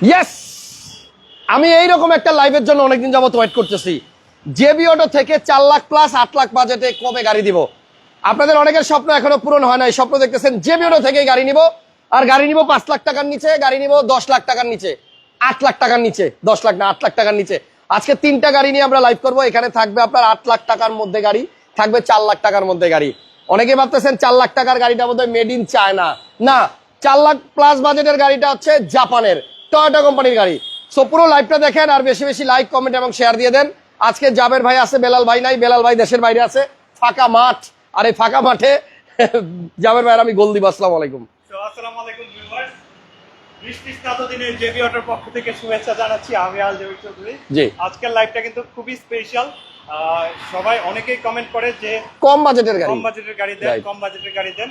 Yes আমি এইরকম একটা লাইভের জন্য অনেকদিন যাবত ওয়েট করতেছি। জেবি অটো থেকে চার লাখ প্লাস আট লাখ বাজেটে কবে গাড়ি দিব? আপনাদের অনেকের স্বপ্ন এখনও পূরণ হয় নাই। স্বপ্ন দেখতেছেন জেবি অটো থেকে গাড়ি নিব। আর গাড়ি নিব পাঁচ লাখ টাকার নিচে, গাড়ি নিব দশ লাখ টাকার নিচে, আট লাখ টাকার নিচে, দশ লাখ না, আট লাখ টাকার নিচে। আজকে তিনটা গাড়ি নিয়ে আমরা লাইভ করব। এখানে থাকবে আপনার আট লাখ টাকার মধ্যে গাড়ি, থাকবে চার লাখ টাকার মধ্যে গাড়ি। অনেকে ভাবতেছেন চার লাখ টাকার গাড়িটা বোধহয় মেড ইন চায়না না, চার লাখ প্লাস বাজেটের গাড়িটা হচ্ছে জাপানের টয়োটা কোম্পানির গাড়ি। সো পুরো লাইভটা দেখেন আর বেশি বেশি লাইক কমেন্ট এবং শেয়ার দিয়ে দেন। আজকে জাবের ভাই আছে বেলাল ভাই নাই বেলাল ভাই দেশের বাইরে আছে। ফাঁকা মাঠ। আর এই ফাঁকা মাঠে জাবের ভাইয়ের আমি গোল দিব আসসালামু আলাইকুম। আসসালামু আলাইকুম অটোর পক্ষ থেকে শুভেচ্ছা জানাচ্ছি আমি চৌধুরী। আজকের লাইভটা কিন্তু খুবই স্পেশাল সবাই অনেকেই কমেন্ট করে যে কম বাজেটের গাড়ি। কম বাজেটের গাড়ি দেন কম বাজেটের গাড়ি দেন।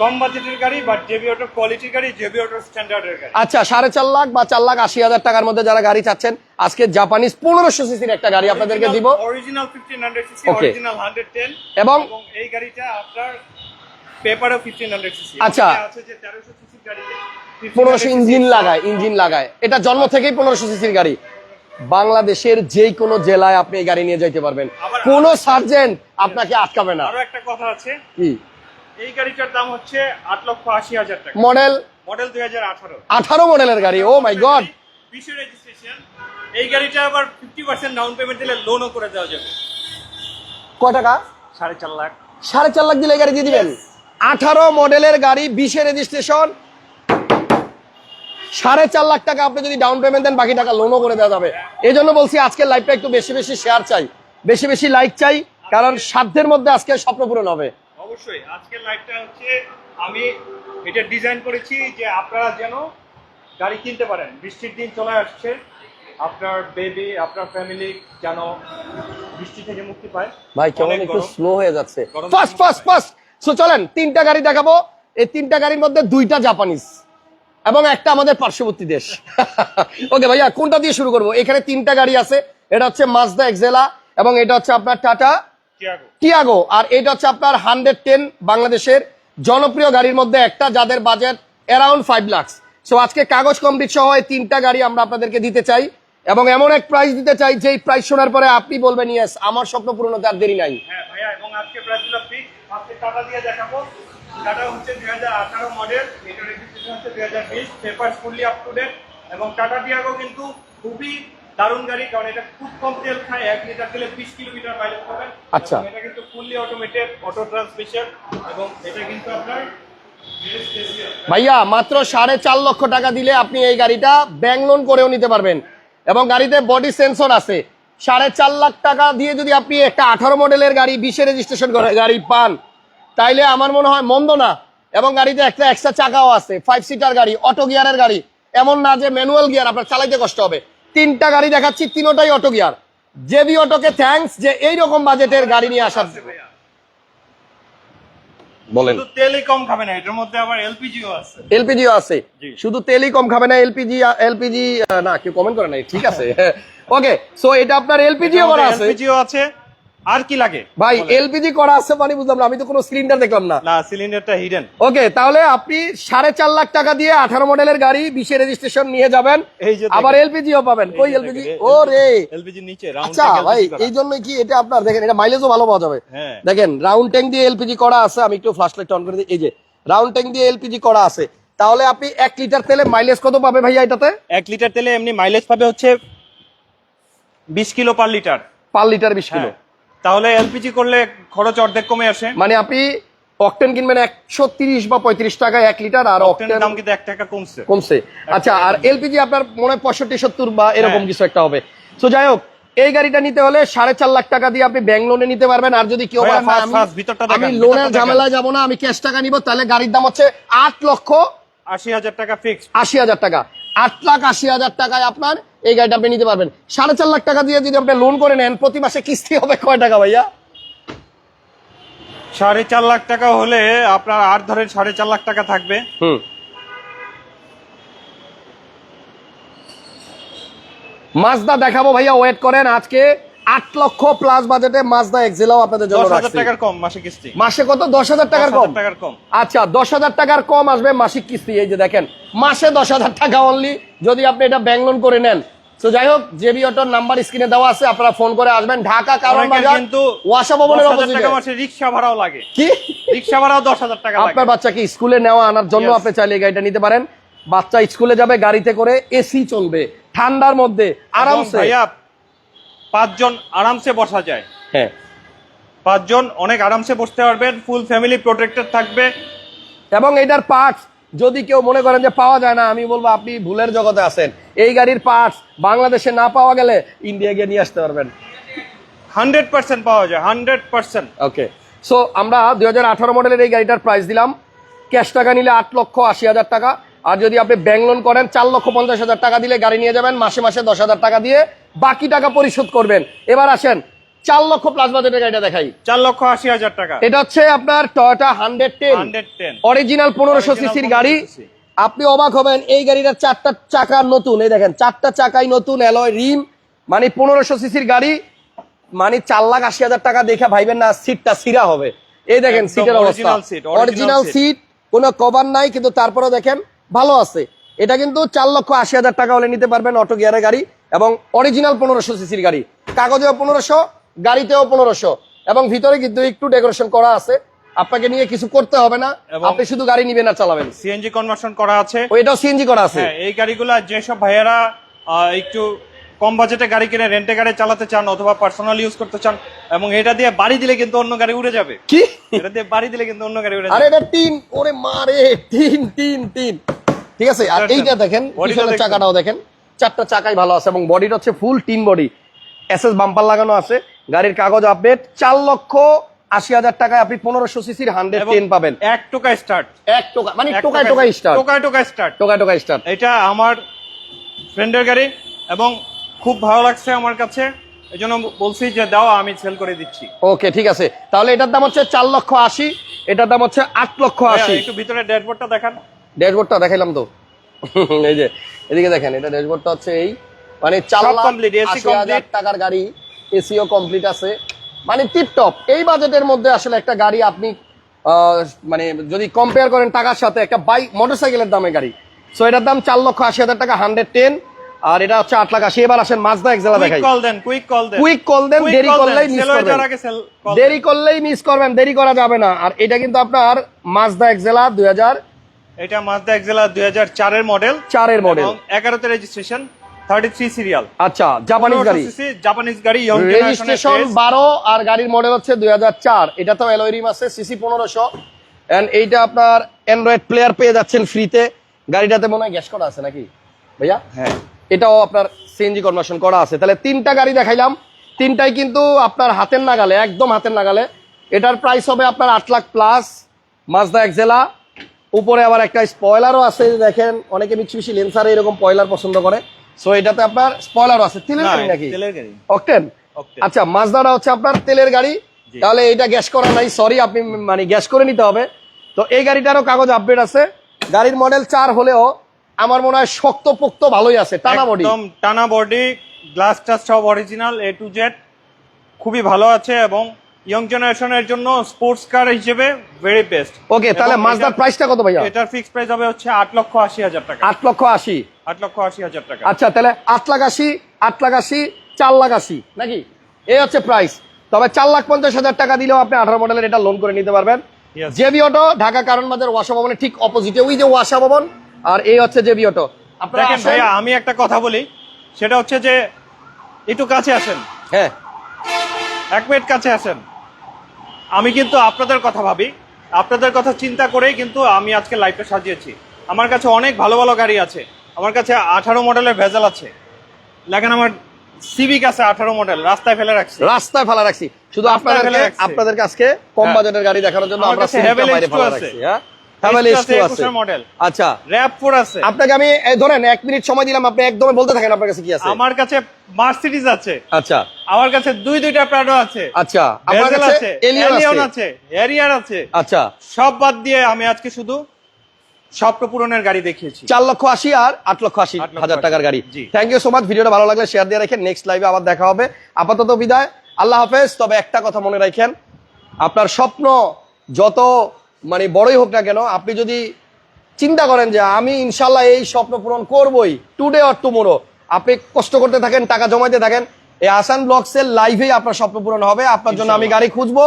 কম বাজেটের গাড়ি বাট জেবি অটো কোয়ালিটির গাড়ি জেবি অটো স্ট্যান্ডার্ডের গাড়ি। আচ্ছা সাড়ে চার লাখ বা চার লাখ আশি হাজার টাকার মধ্যে যারা গাড়ি চাচ্ছেন আজকে জাপানিজ পনেরোশো সিসির একটা গাড়ি আপনাদেরকে দিব। Original fifteen hundred CC original hundred ten এবং এই গাড়িটা আপনার পেপারও ফিফটিন হান্ড্রেড সিসি আচ্ছা। আছে যে তেরোশো সিসির গাড়িতে পনেরোশো ইঞ্জিন লাগায় ইঞ্জিন লাগায়। এটা জন্ম থেকেই পনেরোশো সিসির গাড়ি। বাংলাদেশের যে কোনো জেলায় আপনি এই গাড়ি নিয়ে যাইতে পারবেন। কোন সার্জেন্ট আপনাকে আটকাবে না। আরও একটা কথা আছে। কি? এই গাড়িটার দাম হচ্ছে আট লক্ষ আশি হাজার টাকা। মডেল? মডেল দুই হাজার আঠারো। আঠারো মডেলের গাড়ি। ও মাই গড বিশের রেজিস্ট্রেশন এই গাড়িটা আবার ফিফটি পার্সেন্ট ডাউন পেমেন্ট দিলে লোনও করে দেওয়া যাবে। কয় টাকা? সাড়ে চার লাখ। সাড়ে চার লাখ দিলে গাড়ি দিয়ে দিবেন? আঠারো মডেলের গাড়ি বিশে রেজিস্ট্রেশন সাড়ে চার লাখ টাকা আপনি যদি ডাউন পেমেন্ট দেন বাকি টাকা লোনও করে দেওয়া যাবে। এই জন্য বলছি আজকের লাইভটা একটু বেশি বেশি শেয়ার চাই। বেশি বেশি লাইক চাই কারণ সাধ্যের মধ্যে আজকে স্বপ্ন পূরণ হবে। অবশ্যই আজকের লাইভটা হচ্ছে আমি এটা ডিজাইন করেছি যে আপনারা যেন গাড়ি কিনতে পারেন। বৃষ্টির দিন চলে আসছে আপনার বেবি আপনার ফ্যামিলি যেন বৃষ্টি থেকে মুক্তি পায়। ভাই কেমন একটু স্লো হয়ে যাচ্ছে। ফাস্ট ফাস্ট ফাস্ট সো চলেন তিনটা গাড়ি দেখাবো। এই তিনটা গাড়ির মধ্যে দুইটা জাপানিজ এবং একটা আমাদের পার্শ্ববর্তী দেশ। ওকে ভাইয়া কোনটা দিয়ে শুরু করব? এখানে তিনটা গাড়ি আছে। এটা হচ্ছে মাজদা এক্সেলা এবং এটা হচ্ছে আপনার টাটা টিয়াগো আর এটা হচ্ছে আপনার হান্ড্রেড টেন বাংলাদেশের জনপ্রিয় গাড়ির মধ্যে একটা যাদের budget around five lakhs so আজকে কাগজ কমপ্লিট সহ এই তিনটা গাড়ি আমরা আপনাদেরকে দিতে চাই এবং এমন এক প্রাইস দিতে চাই যেই প্রাইস শোনার পরে আপনি বলবেন ইয়েস আমার স্বপ্ন পূরণ হতে আর দেরি নাই। হ্যাঁ এবং আজকে প্রাইসগুলো ফিক্স আজকে টাটা দিয়ে হচ্ছে দুই হাজার আঠারো মডেল এটা রেজিস্ট্রেশন হচ্ছে দুই হাজার বিশ paper fully up to date এবং টাটা টিয়াগো কিন্তু খুবই দারুণ গাড়ি কারণ এটা খুব কম তেল খায় এক লিটার তেলে বিশ কিলোমিটার মাইলেজ পাবেন। আচ্ছা। এটা কিন্তু ফুললি অটোমেটেড অটো ট্রান্সমিশন এবং এটা কিন্তু আপনার ভাইয়া মাত্র সাড়ে চার লক্ষ টাকা দিলে আপনি এই গাড়িটা ব্যাংক লোন করেও নিতে পারবেন। এবং গাড়িতে বডি সেন্সর আছে। সাড়ে চার লাখ টাকা দিয়ে যদি আপনি একটা আঠারো মডেলের গাড়ি বিশে রেজিস্ট্রেশন করে গাড়ি পান তাইলে আমার মনে হয় মন্দ না। এবং গাড়িতে একটা এক্সট্রা চাকাও আছে ফাইভ সিটার গাড়ি অটো গিয়ারের গাড়ি। এমন না যে ম্যানুয়াল গিয়ার আপনার চালাইতে কষ্ট হবে। তিনটা গাড়ি দেখাচ্ছি তিনোটাই অটো গিয়ার জেবি অটোকে থ্যাংকস যে এইরকম বাজেটের গাড়ি নিয়ে আসার ভাইয়া বলেন। শুধু তেলই কম খাবে না এটার মধ্যে আবার এলপিজিও আছে। এলপিজিও আছে। শুধু তেলই কম খাবে না এলপিজি এলপিজি না কেউ কমেন্ট করে নাই ঠিক আছে। ওকে সো এটা আপনার এলপিজিও করা আছে। এলপিজিও আছে। আর কি লাগে? ভাই এলপিজি করা আছে মানে বুঝলাম না আমি তো কোনো সিলিন্ডার দেখলাম না। না সিলিন্ডারটা হিডেন ওকে তাহলে আপনি সাড়ে চার লাখ টাকা দিয়ে আঠারো মডেলের গাড়ি বিশে রেজিস্ট্রেশন নিয়ে যাবেন। এই যে আবার এলপিজিও পাবেন। কই এলপিজি ও রে। এলপিজি নিচে রাউন্ড আচ্ছা ভাই এই জন্যই কি এটা আপনার দেখেন এটা মাইলেজও ভালো পাওয়া যাবে। হ্যাঁ। দেখেন রাউন্ড ট্যাঙ্ক দিয়ে এলপিজি করা আছে আমি একটু ফ্ল্যাশ লাইট অন করে দিই। এই যে রাউন্ড ট্যাঙ্ক দিয়ে এলপিজি করা আছে। তাহলে আপনি এক লিটার তেলে মাইলেজ কত পাবে ভাইয়া এটাতে? এক লিটার তেলে এমনি মাইলেজ পাবে হচ্ছে বিশ kilo per litre per litre বিশ কিলো। হ্যাঁ। তাহলে এলপিজি করলে খরচ অর্ধেক কমে আসে। মানে আপনি অকটেন কিনবেন একশো তিরিশ বা পঁয়ত্রিশ টাকায় এক লিটার আর অকটেন অক্টেনের দাম কিন্তু এক টাকা কমছে। কমছে। আচ্ছা আর এলপিজি আপনার মনে হয় পঁয়ষট্টি সত্তর বা এরকম হ্যাঁ। কিছু একটা হবে। তো যাই হোক এই গাড়িটা নিতে হলে সাড়ে চার লাখ টাকা দিয়ে আপনি ব্যাংক লোনে নিতে পারবেন আর যদি কেউ আমি- লোনের। ঝামেলায় যাব না আমি ক্যাশ টাকা নিব তাহলে গাড়ির দাম হচ্ছে আট লক্ষ আশি হাজার টাকা ফিক্স আশি হাজার টাকা। আট লাখ আশি হাজার টাকায় আপনার এই গাড়িটা আপনি নিতে পারবেন। সাড়ে চার লাখ টাকা দিয়ে যদি আপনি লোন করে নেন প্রতি মাসে কিস্তি হবে কয় টাকা ভাইয়া? সাড়ে চার লাখ টাকা হলে আপনার আর ধরেন সাড়ে চার লাখ টাকা থাকবে। হুম। মাজদা দেখাবো ভাইয়া ওয়েট করেন আজকে। আট লক্ষ প্লাস বাজেটে মাজদা এক্সেলাও আপনাদের জন্য। টাকার কম মাসে কিস্তি। মাসে কত? দশ হাজার টাকার কম? টাকার কম। আচ্ছা দশ হাজার টাকার কম আসবে মাসিক কিস্তি এই যে দেখেন। মাসে দশ হাজার টাকা অনলি যদি আপনি এটা ব্যাংক লোন করে নেন। তো যাই হোক জেবি অটোর নাম্বার স্ক্রিনে দেওয়া আছে আপনারা ফোন করে আসবেন। ঢাকা কারণ বাজার কিন্তু ওয়াসা ভবনের। মাসে রিক্সা ভাড়াও লাগে। কি? রিক্সা ভাড়াও দশ হাজার টাকা লাগে। আপনার বাচ্চাকে স্কুলে নেওয়া আনার জন্য আপনি চাইলে গাড়িটা নিতে পারেন। বাচ্চা স্কুলে যাবে গাড়িতে করে এসি চলবে। ঠান্ডার মধ্যে আরামসে। পাঁচজন আরামসে বসা যায়। হ্যাঁ। পাঁচজন অনেক আরামসে বসতে পারবেন ফুল ফ্যামিলি প্রোটেক্টেড থাকবে। এবং এটার পার্টস যদি কেউ মনে করেন যে পাওয়া যায় না আমি বলব আপনি ভুলের জগতে আছেন। এই গাড়ির পার্টস বাংলাদেশে না পাওয়া গেলে ইন্ডিয়া গিয়ে নিয়ে আসতে পারবেন। হান্ড্রেড পার্সেন্ট পাওয়া যায় হান্ড্রেড পার্সেন্ট। ওকে সো আমরা দুই হাজার আঠারো মডেলের এই গাড়িটার প্রাইস দিলাম। ক্যাশ টাকা নিলে আট লক্ষ আশি হাজার টাকা। আর যদি আপনি ব্যাংক লোন করেন চার লক্ষ পঞ্চাশ হাজার টাকা দিলে গাড়ি নিয়ে যাবেন মাসে মাসে দশ হাজার টাকা দিয়ে। বাকি টাকা পরিশোধ করবেন। এবার আসেন চার লক্ষ প্লাস বাজেটের গাড়িটা দেখাই। চার লক্ষ আশি হাজার টাকা। এটা হচ্ছে আপনার টয়োটা হান্ড্রেড টেন অরিজিনাল পনেরোশো সিসির গাড়ি। আপনি অবাক হবেন এই গাড়িটার চারটা চাকা নতুন। এই দেখেন চারটা চাকাই নতুন অ্যালয় রিম মানে পনেরোশো সিসির গাড়ি। মানে চার লাখ আশি হাজার টাকা দেখে ভাইবেন না সিটটা সিরা হবে। এই দেখেন সিটের অবস্থা। অরিজিনাল সিট কোনো কভার নাই কিন্তু তারপরেও দেখেন ভালো আছে। এটা কিন্তু চার লক্ষ আশি হাজার টাকা হলে নিতে পারবেন অটো গিয়ারের গাড়ি। এবং অরিজিনাল পনেরোশো সিসির গাড়ি। কাগজেও পনেরোশো গাড়িতেও পনেরোশো। এবং ভিতরে কিন্তু একটু ডেকোরেশন করা আছে। আপনাকে নিয়ে কিছু করতে হবে না। আপনি শুধু গাড়ি নিবেন আর চালাবেন। সিএনজি কনভার্সন করা আছে। এটাও সিএনজি করা আছে? হ্যাঁ এই গাড়িগুলা যেসব ভাইয়েরা একটু কম বাজেটে গাড়ি কিনে রেন্টে গাড়ি চালাতে চান অথবা পার্সোনাল ইউজ করতে চান এবং এটা দিয়ে বাড়ি দিলে কিন্তু অন্য গাড়ি উড়ে যাবে। কি? এটা দিয়ে বাড়ি দিলে কিন্তু অন্য গাড়ি উড়ে যাবে। আরে এটা তিন ওরে মারে তিন তিন তিন ঠিক আছে? আর এইটা দেখেন পিছনের চাকাটাও দেখেন। চারটা চাকাই ভালো আছে এবং বডিটা হচ্ছে full tin body SS bumper লাগানো আছে গাড়ির কাগজ আপডেট চার লক্ষ আশি হাজার টাকায় আপনি পনেরোশো সিসির হান্ড্রেড টেন পাবেন। এক টোকা স্টার্ট এক টোকা মানে টোকায় টোকায় স্টার্ট টোকায় টোকায় স্টার্ট টোকায় টোকায় স্টার্ট এটা আমার ফ্রেন্ডের গাড়ি এবং খুব ভালো লাগছে আমার কাছে। এই জন্য বলছি যে দাও আমি সেল করে দিচ্ছি। ওকে ঠিক আছে। তাহলে এটার দাম হচ্ছে চার লক্ষ আশি এটার দাম হচ্ছে আট লক্ষ আশি। একটু ভিতরে ড্যাশবোর্ডটা দেখান। ড্যাশবোর্ডটা দেখাইলাম তো। এই যে এদিকে দেখেন এটা ড্যাশবোর্ডটা হচ্ছে এই মানে চার। টাকার গাড়ি এসিও কমপ্লিট আছে। মানে টিপটপ এই বাজেটের মধ্যে আসলে একটা গাড়ি আপনি মানে যদি কম্পেয়ার করেন টাকার সাথে একটা বাইক মোটরসাইকেলের দামে গাড়ি। সো এটার দাম চার লক্ষ আশি হাজার টাকা হান্ড্রেড টেন আর এটা হচ্ছে আট লাখ আশি। এবার আসেন মাজদা এক্সেলা দেখাই। কল দেন কুইক কল দেন। কুইক কল দেন দেরি করলেই মিস করবেন। দেরি করলেই মিস করবেন দেরি করা যাবে না। আর এটা কিন্তু আপনার মাজদা এক্সেলা দুই হাজার এটা মাজদা এক্সেলা দুই হাজার চারের মডেল চারের মডেল এবং এগারোতে রেজিস্ট্রেশন থার্টি থ্রি সিরিয়াল আচ্ছা জাপানিজ গাড়ি। জাপানিজ গাড়ি young রেজিস্ট্রেশন generation এর বারো আর গাড়ির মডেল হচ্ছে দুই হাজার চার। এটা তো অ্যালোরিম আছে সিসি পনেরোশো। এন্ড এইটা আপনার অ্যান্ড্রয়েড প্লেয়ার পেয়ে যাচ্ছেন ফ্রিতে গাড়িটাতে মনে হয় গ্যাস করা আছে নাকি? ভাইয়া? হ্যাঁ। এটাও আপনার সিএনজি কনভার্সন করা আছে। তাহলে তিনটা গাড়ি দেখাইলাম। তিনটাই কিন্তু আপনার হাতের নাগালে একদম হাতের নাগালে। এটার প্রাইস হবে আপনার আট লাখ প্লাস মাজদা এক্সেলা উপরে আবার একটা স্পয়লারও আছে দেখেন অনেকে মিছি মিছি লেন্সারে এরকম পয়লার পছন্দ করে। সো এটাতে আপনার স্পয়লারও আছে। তেলের গাড়ি নাকি? অকটেন আচ্ছা মাজদাটা হচ্ছে আপনার তেলের গাড়ি। তাহলে এটা গ্যাস করা নাই সরি আপনি মানে গ্যাস করে নিতে হবে। তো এই গাড়িটারও কাগজ আপডেট আছে। গাড়ির মডেল চার হলেও আমার মনে হয় শক্ত পোক্ত ভালোই আছে টানা বডি একদম টানা বডি গ্লাস টাস সব অরিজিনাল এ টু জেড খুবই ভালো আছে এবং ইয়ং জেনারেশনের জন্য স্পোর্টস কার হিসেবে ভেরি বেস্ট ওকে তাহলে মাজদার প্রাইসটা কত ভাইয়া? এটার ফিক্স প্রাইস হবে হচ্ছে আট লক্ষ আশি হাজার টাকা। আট লক্ষ আশি। আট লক্ষ আশি হাজার টাকা। আচ্ছা তাহলে আট লাখ আশি আট লাখ আশি চার লাখ আশি নাকি? এই হচ্ছে প্রাইস তবে চার লাখ পঞ্চাশ হাজার টাকা দিলেও আপনি আঠারো মডেলের এটা লোন করে নিতে পারবেন. জেবি অটো ঢাকা কারণ বাজার ওয়াসা ভবনের ঠিক অপোজিটে ওই যে ওয়াসা ভবন আর এই হচ্ছে জেবি অটো আপনারা দেখেন ভাইয়া আমি একটা কথা বলি। সেটা হচ্ছে যে একটু কাছে আসেন। হ্যাঁ। এক মিনিট কাছে আসেন। আমি কিন্তু আপনাদের কথা ভাবি। আপনাদের কথা চিন্তা করেই কিন্তু আমি আজকে লাইফে সাজিয়েছি। আমার কাছে অনেক ভালো ভালো গাড়ি আছে। আমার কাছে আঠারো মডেলের ভেজাল আছে। দেখেন আমার সিভিক আছে আঠারো মডেল। রাস্তায় ফেলে রাখছি। রাস্তায় ফেলা রাখছি। শুধু আপনাদের আপনাদের কাছে। আপনাদেরকে কম হ্যাঁ। বাজেটের গাড়ি দেখানোর জন্য আমার বাইরে ফেলা। রাখছি হ্যাঁ? Havel H2 H2 আছে, আছে। 21 মডেল। আচ্ছা। আছে। আপনাকে আমি ধরেন মিনিট সময় দিলাম আপনি একদমই বলতে থাকেন আপনার কাছে কি আছে। আমার কাছে মার্সিডিজ আছে। আচ্ছা। আমার কাছে দুই দুইটা প্রাডো আছে। আচ্ছা কাছে আছে এলিয়ন এলিয়ন আছে আছে হ্যারিয়ার আছে। আচ্ছা। সব বাদ দিয়ে আমি আজকে শুধু স্বপ্ন পূরণের গাড়ি দেখিয়েছি। চার লক্ষ আশি আর আট লক্ষ আশি হাজার টাকার গাড়ি। থ্যাংক ইউ সো মাচ ভিডিওটা ভালো লাগলে শেয়ার দিয়ে রাখেন। নেক্সট লাইভে আবার দেখা হবে। আপাতত বিদায়। আল্লাহ হাফেজ। তবে একটা কথা মনে রাখেন। আপনার স্বপ্ন যত মানে বড়ই হোক না কেন আপনি যদি চিন্তা করেন যে আমি ইনশাল্লাহ এই স্বপ্ন পূরণ করবই টুডে অর টুমোরো আপনি কষ্ট করতে থাকেন টাকা জমাইতে থাকেন এই আসান ব্লগসের লাইভেই আপনার স্বপ্ন পূরণ হবে আপনার জন্য আমি গাড়ি খুঁজবো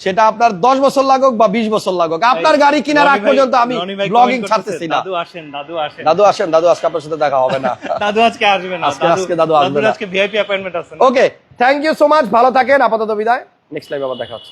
সেটা আপনার দশ বছর লাগুক বা বিশ বছর লাগুক। আপনার গাড়ি কেনার আগ পর্যন্ত আমি ব্লগিং ছাড়তেছি না। দাদু আসেন দাদু আসেন। দাদু আসেন দাদু আজকে আপনার সাথে দেখা হবে না। দাদু আজকে আসবে না আজকে- আজকে দাদু আসবে না। আজকে ভিআইপি অ্যাপয়েন্টমেন্ট আছে okay thank you so much ভালো থাকেন আপাতত বিদায়। নেক্সট লাইভ আবার দেখা হচ্ছে।